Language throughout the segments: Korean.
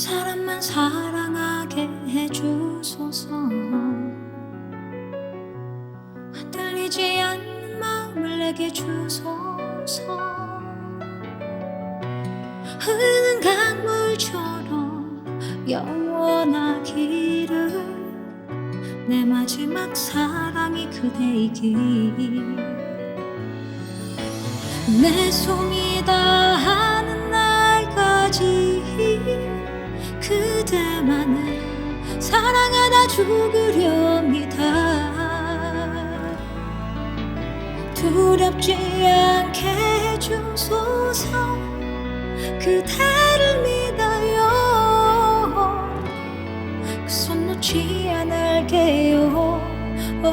사람만 사랑하게 해주소서. 흔들리지 않는 마음을 내게 주소서. 흐르는 강물처럼 영원하기를 내 마지막 사랑이 그대이길. 내 숨이 다 사랑하다 죽으렵니다. 두렵지 않게 해주소서. 그대를 믿어요. 그 손 놓지 않을게요. 그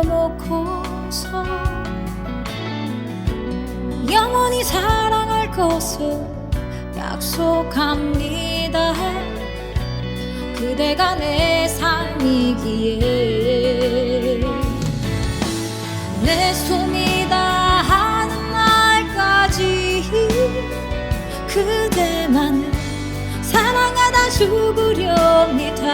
내려놓고서 영원히 사랑할 것을 약속합니다. 그대가 내 삶이기에 내 숨이 다하는 날까지 그대만을 사랑하다 죽으렵니다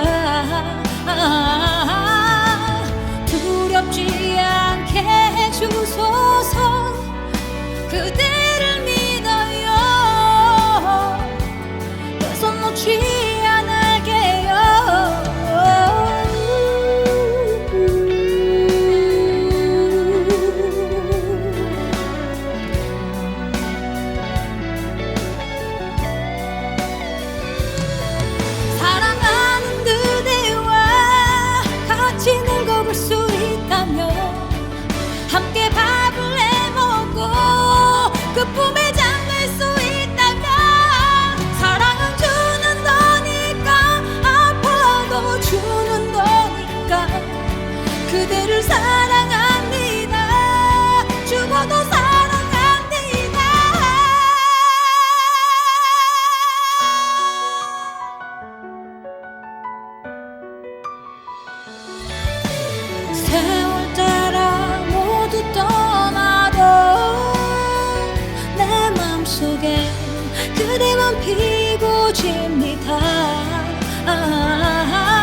세월 따라 모두 떠나도 내 맘속에 그대만 피고 집니다. 아. 아, 아.